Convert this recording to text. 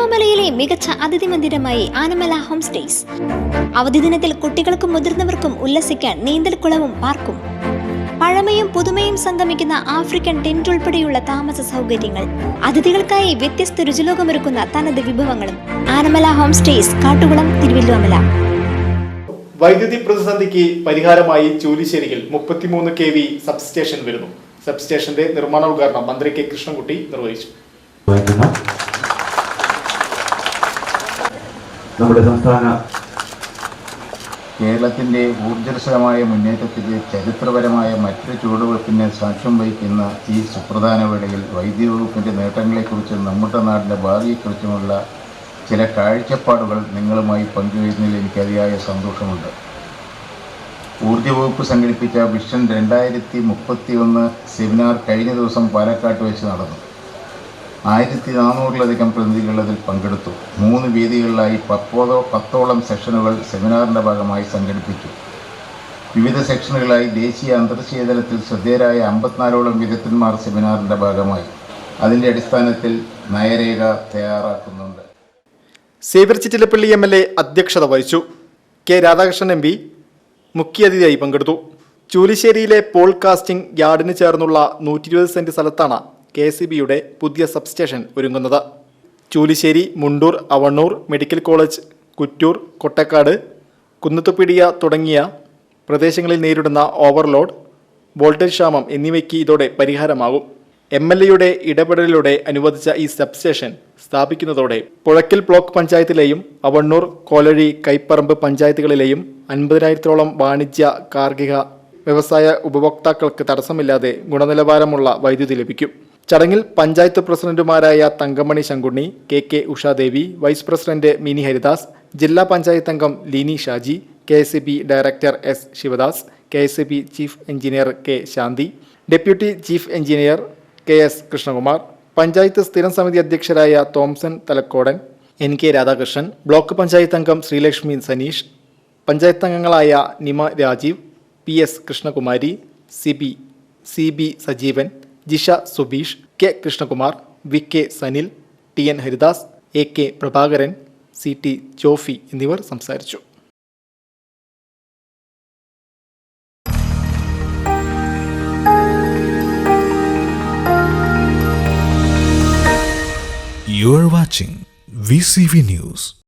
തിരുവല്ലോമലയിലെ മികച്ച അതിഥി മന്ദിരമായി Anamala home stays. അവധി ദിനത്തിൽ കുട്ടികൾക്കും മുതിർന്നവർക്കും ഉല്ലസിക്കാൻ നീന്തൽക്കുളവും പാർക്കും. പഴമയും പുതുമയും സംഗമിക്കുന്ന ആഫ്രിക്കൻ ടെന്റ് ഉൾപ്പെടെയുള്ള താമസ സൗകര്യങ്ങൾ. അതിഥികൾക്കായി വ്യത്യസ്ത രുചിലോകമൊരുക്കുന്ന തനത് വിഭവങ്ങളും. ആനമല ഹോം സ്റ്റേസ് കാട്ടുകുളം തിരുവല്ലോമല വൈദ്യുതി പ്രതിസന്ധിക്ക് പരിഹാരമായി ചൂലിശ്ശേരിയിൽ മുപ്പത്തിമൂന്ന് കെ വി സബ്സ്റ്റേഷൻ വരുന്നു. സബ്സ്റ്റേഷന്റെ നിർമ്മാണോദ്ഘാടനം മന്ത്രി കെ കൃഷ്ണൻകുട്ടി നിർവഹിച്ചു. നമ്മുടെ സംസ്ഥാന കേരളത്തിന്റെ ഊർജസ്വലമായ മുന്നേറ്റത്തിന്റെ ചരിത്രപരമായ മറ്റു ചുവടുവയ്പ്പിന് സാക്ഷ്യം വഹിക്കുന്ന ഈ സുപ്രധാന വേളയിൽ വൈദ്യുതി വകുപ്പിന്റെ നേട്ടങ്ങളെക്കുറിച്ചും നമ്മുടെ നാടിന്റെ ഭാവിയെക്കുറിച്ചുമുള്ള ചില കാഴ്ചപ്പാടുകൾ നിങ്ങളുമായി പങ്കുവയ്ക്കുന്നതിൽ എനിക്ക് അതിയായ സന്തോഷമുണ്ട്. ഊർജ വകുപ്പ് സംഘടിപ്പിച്ച വിഷൻ രണ്ടായിരത്തി മുപ്പത്തി ഒന്ന് സെമിനാർ കഴിഞ്ഞ ദിവസം പാലക്കാട്ട് വെച്ച് നടന്നു. ആയിരത്തി നാനൂറിലധികം പ്രതിനിധികൾ അതിൽ പങ്കെടുത്തു. മൂന്ന് വേദികളിലായി പത്തോതോ പത്തോളം സെഷനുകൾ സെമിനാറിന്റെ ഭാഗമായി സംഘടിപ്പിച്ചു. വിവിധ സെക്ഷനുകളായി ദേശീയ അന്തർദേശീയ തലത്തിൽ ശ്രദ്ധേയരായ അമ്പത്തിനാലോളം വിദഗ്ധന്മാർ സെമിനാറിന്റെ ഭാഗമായി. അതിന്റെ അടിസ്ഥാനത്തിൽ നയരേഖ തയ്യാറാക്കുന്നുണ്ട്. Xavier Chittilappally M L A അധ്യക്ഷത വഹിച്ചു. കെ രാധാകൃഷ്ണൻ എം പി മുഖ്യാതിഥിയായി പങ്കെടുത്തു. ചൂലിശ്ശേരിയിലെ പോൾകാസ്റ്റിംഗ് യാർഡിന് ചേർന്നുള്ള നൂറ്റി ഇരുപത് സെന്റ് സ്ഥലത്താണ് കെ എസ് ബിയുടെ പുതിയ സബ്സ്റ്റേഷൻ ഒരുങ്ങുന്നത്. ചൂലിശ്ശേരി മുണ്ടൂർ അവണ്ണൂർ മെഡിക്കൽ കോളേജ് കുറ്റൂർ കൊട്ടക്കാട് കുന്നത്തുപിടിയ തുടങ്ങിയ പ്രദേശങ്ങളിൽ നേരിടുന്ന ഓവർലോഡ് വോൾട്ടേജ് ക്ഷാമം എന്നിവയ്ക്ക് ഇതോടെ പരിഹാരമാകും. എം എൽ എയുടെ ഇടപെടലിലൂടെ അനുവദിച്ച ഈ സബ്സ്റ്റേഷൻ സ്ഥാപിക്കുന്നതോടെ പുഴക്കിൽ ബ്ലോക്ക് പഞ്ചായത്തിലെയും അവണ്ണൂർ കോലഴി കൈപ്പറമ്പ് പഞ്ചായത്തുകളിലെയും അൻപതിനായിരത്തോളം വാണിജ്യ കാർഗിക വ്യവസായ ഉപഭോക്താക്കൾക്ക് തടസ്സമില്ലാതെ ഗുണനിലവാരമുള്ള വൈദ്യുതി ലഭിക്കും. ചടങ്ങിൽ പഞ്ചായത്ത് പ്രസിഡന്റുമാരായ Thankamani Shankunni K K Ushadevi vice president Mini Haridas ജില്ലാ പഞ്ചായത്ത് അംഗം Leeni Shaji K S director S Sivadas K S chief engineer K Shanthi deputy chief engineer K S Krishnakumar panchayat സ്ഥിരം സമിതി അധ്യക്ഷരായ Thomson Thalakkodan N K Radhakrishnan block panchayat അംഗം ശ്രീലക്ഷ്മി സനീഷ് പഞ്ചായത്ത് അംഗങ്ങളായ Nima Rajeev P S Krishnakumari C B C B Sajeevan Jisha Subeesh K Krishnakumar V K Sanil T N Haridas A K Prabhakaran C T Jofi എന്നിവർ സംസാരിച്ചു You are watching VCV News.